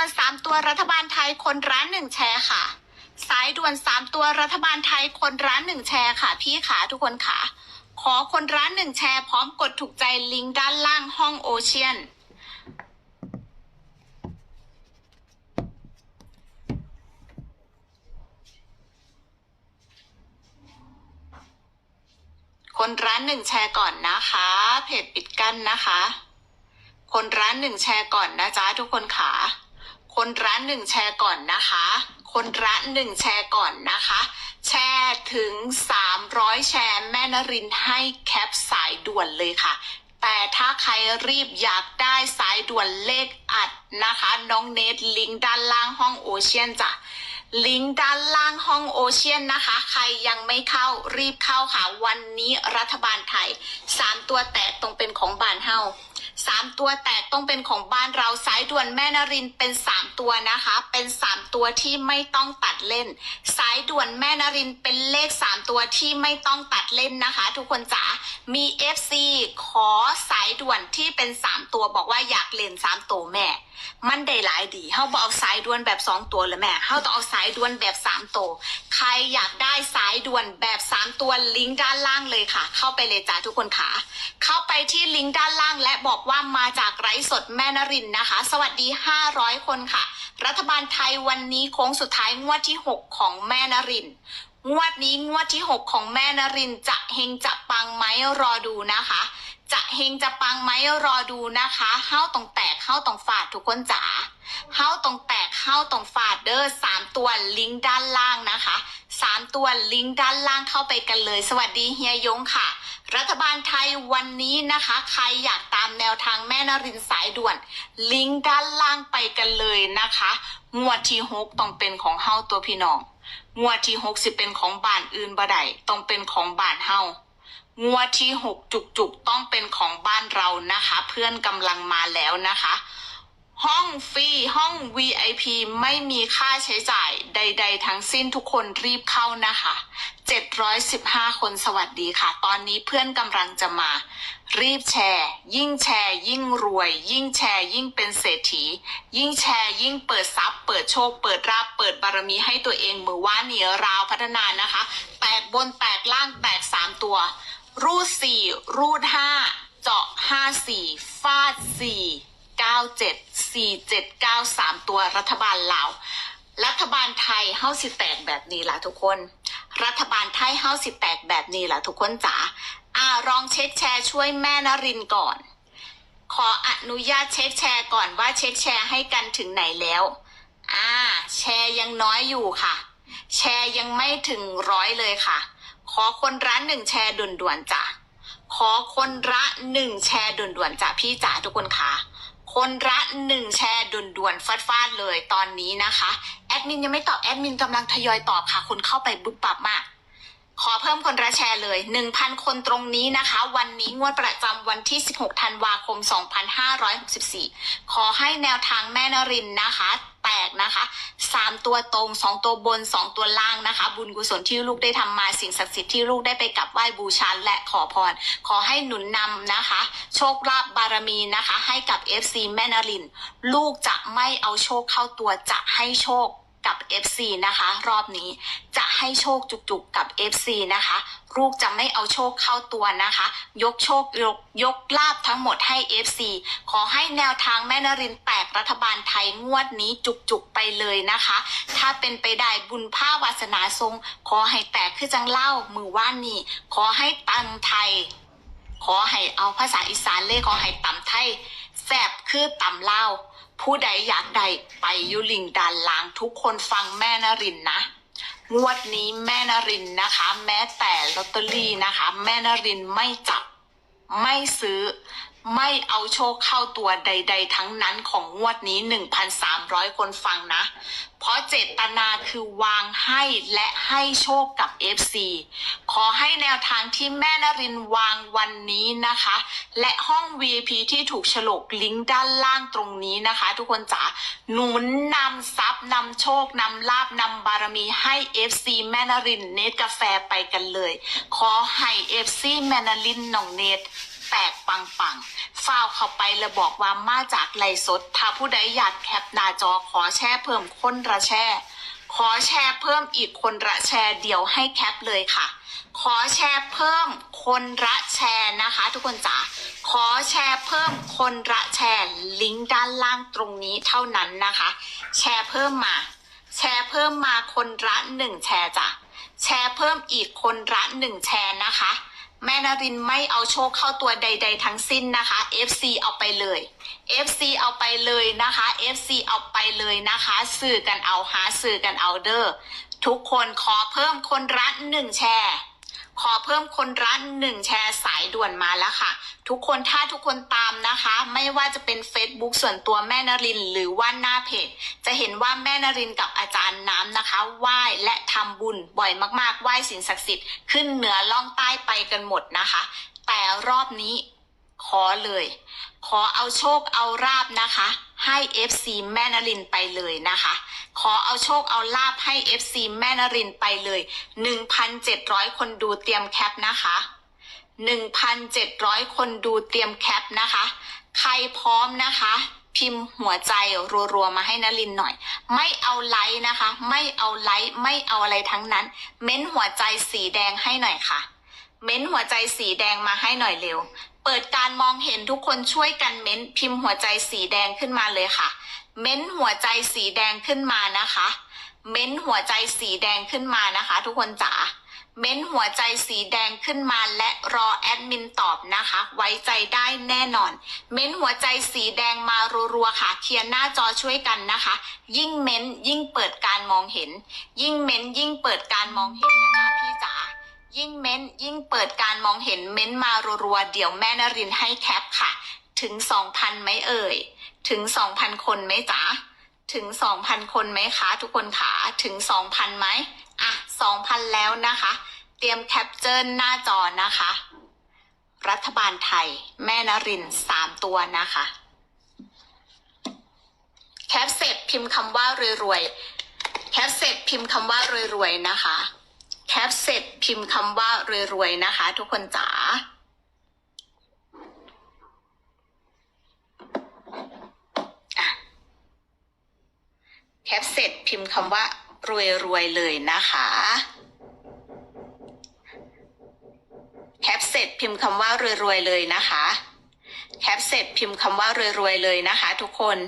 ด่วนสามตัวรัฐบาลไทยคนร้านหนึ่งแชร์ค่ะ สายด่วนสามตัวรัฐบาลไทยคนร้านหนึ่งแชร์ค่ะ พี่ขาทุกคนค่ะ ขอคนร้านหนึ่งแชร์พร้อมกดถูกใจลิงก์ด้านล่างห้องโอเชียนคนร้านหนึ่งแชร์ก่อนนะคะ เพจปิดกั้นนะคะ คนร้านหนึ่งแชร์ก่อนนะจ๊ะทุกคนค่ะ คนร้านหนึ่งแชร์ก่อนนะคะ คนร้านหนึ่งแชร์ก่อนนะคะ แชร์ถึงสามร้อยแชร์แม่นรินให้แคปสายด่วนเลยค่ะ แต่ถ้าใครรีบอยากได้สายด่วนเลขอัดนะคะ น้องเนทลิงก์ด้านล่างห้องโอเชียนจ้ะลิงก์ด้านล่างห้องโอเชียนนะคะ ใครยังไม่เข้ารีบเข้าค่ะ วันนี้รัฐบาลไทยสามตัวแตกตรงเป็นของบานเฮา สามตัวแตกต้องเป็นของบ้านเราสายด่วนแม่นรินเป็นสามตัวนะคะ เป็นสามตัวที่ไม่ต้องตัดเล่น สายด่วนแม่นรินเป็นเลขสามตัวที่ไม่ต้องตัดเล่นนะคะ ทุกคนจ๋ามี FC ขอสายด่วนที่เป็นสามตัวบอกว่าอยากเล่นสามตัวแม่ มันได้หลายดีเฮาบอกเอาสายด่วนแบบสองตัวเลยแม่เฮาต้องเอาสายด่วนแบบสามตัว ใครอยากได้สายด่วนแบบสามตัวลิงก์ด้านล่างเลยค่ะ เข้าไปเลยจ้าทุกคนค่ะ เข้าไปที่ลิงก์ด้านล่าง และบอกว่ามาจากไร้สดแม่นรินนะคะ สวัสดี500คนค่ะ รัฐบาลไทยวันนี้โค้งสุดท้ายงวดที่6ของแม่นรินงวดนี้งวดที่ 6 ของแม่นรินทร์จะเฮงจะปังไหมรอดูนะคะ จะเฮงจะปังไหมรอดูนะคะเฮ้าตรงแตกเฮ้าตรงฝาดทุกคนจ๋าเฮ้าตรงแตกเฮ้าตรงฝาดเด้อสามตัวลิงก์ด้านล่างนะคะสามตัวลิงก์ด้านล่างเข้าไปกันเลย สวัสดีเฮียยงค่ะ รัฐบาลไทยวันนี้นะคะ ใครอยากตามแนวทางแม่นรินสายด่วน ลิงก์ด้านล่างไปกันเลยนะคะงวดที่หกต้องเป็นของเฮ้าตัวพี่น้องงวดที่หกสิเป็นของบ้านอื่นบ่ได้ต้องเป็นของบ้านเฮ้า งวดที่หกจุกๆต้องเป็นของบ้านเรานะคะ เพื่อนกำลังมาแล้วนะคะ ห้องฟรีห้อง VIP ไม่มีค่าใช้จ่ายใด ๆ ทั้งสิ้นทุกคนรีบเข้านะคะ 715 คนสวัสดีค่ะ ตอนนี้เพื่อนกำลังจะมา รีบแชร์ ยิ่งแชร์ ยิ่งรวย ยิ่งแชร์ ยิ่งเป็นเศรษฐี ยิ่งแชร์ ยิ่งเปิดทรัพย์ เปิดโชค เปิดราบเปิดบารมีให้ตัวเองมือว่าเหนียวราวพัฒนานะคะแตกบนแตกล่างแตกสามตัว รูดสี่รูดห้าเจาะห้าสี่ฟาดสี่เก้าเจ็ดสี่เจ็ดเก้าสามตัวรัฐบาลลาวรัฐบาลไทยเฮ้าสิแตกแบบนี้ล่ะทุกคน รัฐบาลไทยเฮ้าสิแตกแบบนี้ล่ะทุกคนจ๋าอ่าลองเช็คแชร์ช่วยแม่นรินก่อน ขออนุญาตเช็คแชร์ก่อนว่าเช็คแชร์ให้กันถึงไหนแล้วอ่าแชร์ยังน้อยอยู่ค่ะ แชร์ยังไม่ถึงร้อยเลยค่ะ ขอคนร้านหนึ่งแชร์ด่วนๆจ้ะขอคนละหนึ่งแชร์ด่วนๆจ้ะพี่จ๋าทุกคนคะคนละหนึ่งแชร์ด่วนๆฟาดๆเลยตอนนี้นะคะ แอดมินยังไม่ตอบแอดมินกำลังทยอยตอบค่ะ คนเข้าไปบุบปับมากขอเพิ่มคนละแชร์เลย 1,000 คนตรงนี้นะคะ วันนี้งวดประจำวันที่ 16 ธันวาคม 2564 ขอให้แนวทางแม่นรินนะคะ แตกนะคะ3ตัวตรง2ตัวบน2ตัวล่างนะคะ บุญกุศลที่ลูกได้ทำมาสิ่งศักดิ์สิทธิ์ที่ลูกได้ไปกลับไหว้บูชาและขอพร ขอให้หนุนนำนะคะ โชคลาภบารมีนะคะ ให้กับ FC แม่นริน ลูกจะไม่เอาโชคเข้าตัวจะให้โชคกับ FC นะคะ รอบนี้จะให้โชคจุกๆกับ FC นะคะ ลูกจะไม่เอาโชคเข้าตัวนะคะ ยกโชคยกยกลาบทั้งหมดให้ FC ขอให้แนวทางแม่นรินแต รัฐบาลไทยงวดนี้จุกๆไปเลยนะคะ ถ้าเป็นไปได้บุญภาวาสนาทรง ขอให้แตกคือจังเล่ามือว่านนี่ ขอให้ตำไทย ขอให้เอาภาษาอีสานเลยขอให้ตำไทยแซบคือตำเล่าผู้ใดอยากใดไปยุลิงดันลางทุกคนฟังแม่นรินนะงวดนี้แม่นรินนะคะ แม้แต่ลอตเตอรี่นะคะ แม่นรินไม่จับไม่ซื้อ ไม่เอาโชคเข้าตัวใด ๆ ทั้งนั้นของงวดนี้ 1,300 คนฟังนะ เพราะเจตนาคือวางให้และให้โชคกับ FC ขอให้แนวทางที่แม่นรินวางวันนี้นะคะ และห้อง VIP ที่ถูกฉลกลิงก์ด้านล่างตรงนี้นะคะ ทุกคนจ๋าหนุนนำทรัพย์นำโชคนำลาบนำบารมีให้ FC แม่นรินเนตกาแฟไปกันเลย ขอให้ FC แม่นรินหนองเนต แตกปังปังฝ้าวเข้าไปแล้วบอกว่ามาจากไลฟ์สด ถ้าผู้ใดอยากแคปหน้าจอขอแช่เพิ่มคนละแช่ ขอแชร์เพิ่มอีกคนละแชร์เดี๋ยวให้แคปเลยค่ะ ขอแชร์เพิ่มคนละแชร์นะคะ ทุกคนจ๋าขอแชร์เพิ่มคนละแชร์ลิงก์ด้านล่างตรงนี้เท่านั้นนะคะ แชร์เพิ่มมา แชร์เพิ่มมาคนละหนึ่งแชร์จ้ะแชร์เพิ่มอีกคนละหนึ่งแชร์นะคะ แม่นารินไม่เอาโชคเข้าตัวใด ๆ ทั้งสิ้นนะคะ FC เอาไปเลย FC เอาไปเลยนะคะ FC เอาไปเลยนะคะ สื่อกันเอาหาสื่อกันเอาเด้อทุกคนขอเพิ่มคนรักหนึ่งแชร์ ขอเพิ่มคนรันหนึ่งแชร์สายด่วนมาแล้วค่ะ ทุกคนถ้าทุกคนตามนะคะ ไม่ว่าจะเป็น Facebook ส่วนตัวแม่นรินหรือว่าหน้าเพจ จะเห็นว่าแม่นรินกับอาจารย์น้ำนะคะไหว้และทำบุญบ่อยมากๆไหว้สิ่งศักดิ์สิทธิ์ขึ้นเหนือล่องใต้ไปกันหมดนะคะ แต่รอบนี้ ขอเลย ขอเอาโชคเอาราบนะคะ ให้ FC แม่นรินไปเลยนะคะ ขอเอาโชคเอาลาบให้ FC แม่นรินไปเลย 1,700 คนดูเตรียมแคปนะคะ 1,700 คนดูเตรียมแคปนะคะ ใครพร้อมนะคะ พิมพ์หัวใจรัวๆมาให้นลินหน่อย ไม่เอาไลค์นะคะ ไม่เอาไลค์ไม่เอาอะไรทั้งนั้น เม้นหัวใจสีแดงให้หน่อยค่ะ เม้นหัวใจสีแดงมาให้หน่อยเร็ว ปิดการมองเห็นทุกคนช่วยกันเม้นพิมพ์หัวใจสีแดงขึ้นมาเลยค่ะ เม้นหัวใจสีแดงขึ้นมานะคะ เม้นหัวใจสีแดงขึ้นมานะคะ ทุกคนจ๋าเม้นหัวใจสีแดงขึ้นมาและรอแอดมินตอบนะคะ ไว้ใจได้แน่นอน เม้นหัวใจสีแดงมารัวๆค่ะเคลียร์หน้าจอช่วยกันนะคะ ยิ่งเม้นยิ่งเปิดการมองเห็น ยิ่งเม้นยิ่งเปิดการมองเห็นนะคะพี่ ยิ่งเม้นยิ่งเปิดการมองเห็นเม้นมารัวๆเดี๋ยวแม่นรินให้แคปค่ะ ถึงสองพันไหมเอ่ย ถึงสองพันคนไหมจ๊ะถึงสองพันคนไหมคะ ทุกคนขาถึงสองพันไหมอะสองพันแล้วนะคะ เตรียมแคปเจอร์หน้าจอนะคะ รัฐบาลไทย แม่นรินสามตัวนะคะ แคปเสร็จพิมพ์คำว่ารวยๆแคปเสร็จพิมพ์คำว่ารวยๆนะคะ แคปเสร็จพิมพ์คำว่ารวยๆนะคะ ทุกคนจ๋าแคปเสร็จพิมพ์คำว่ารวยรวยๆเลยนะคะแคปเสร็จพิมพ์คำว่ารวยรวยๆเลยนะคะแคปเสร็จพิมพ์คำว่ารวยรวยๆเลยนะคะ ทุกคน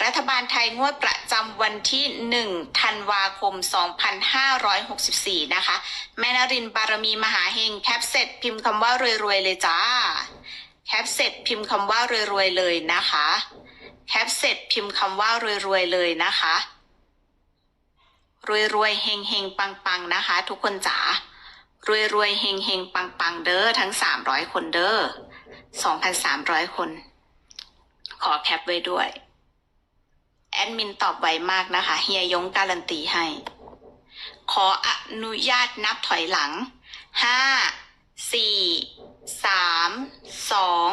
รัฐบาลไทยงวดประจำวันที่ 1 ธันวาคม 2564 นะคะ แม่นรินบารมีมหาเฮงแคปเสร็จพิมพ์คำว่ารวยรวยๆเลยจ้า แคปเสร็จพิมพ์คำว่ารวยรวยๆเลยนะคะ แคปเสร็จพิมพ์คำว่ารวยๆเลยนะคะ รวยๆเฮงเฮงปังปังๆนะคะ ทุกคนจ๋ารวยๆเฮงเฮงปังปังๆเด้อทั้งสามร้อยคนเด้อสองพันสามร้อยคน ขอแคปไว้ด้วย ดมินตอบไวมากนะคะ เฮียยงการันตีให้ ขออนุญาตนับถอยหลัง ห้า สี่ สาม สอง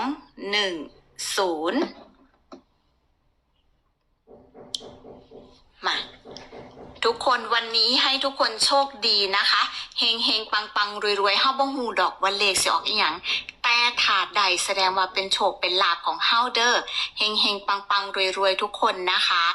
หนึ่ง ศูนย์มาทุกคนวันนี้ให้ทุกคนโชคดีนะคะ เฮงเฮงปังปังรวยรวยๆเฮาบ่ฮูดอกว่าเลขสิออกอีหยังาดใดแสดงว่าเป็นโชคเป็นลาภของเฮาเดอร์เฮงเฮงปังปังรวยรวยทุกคนนะคะ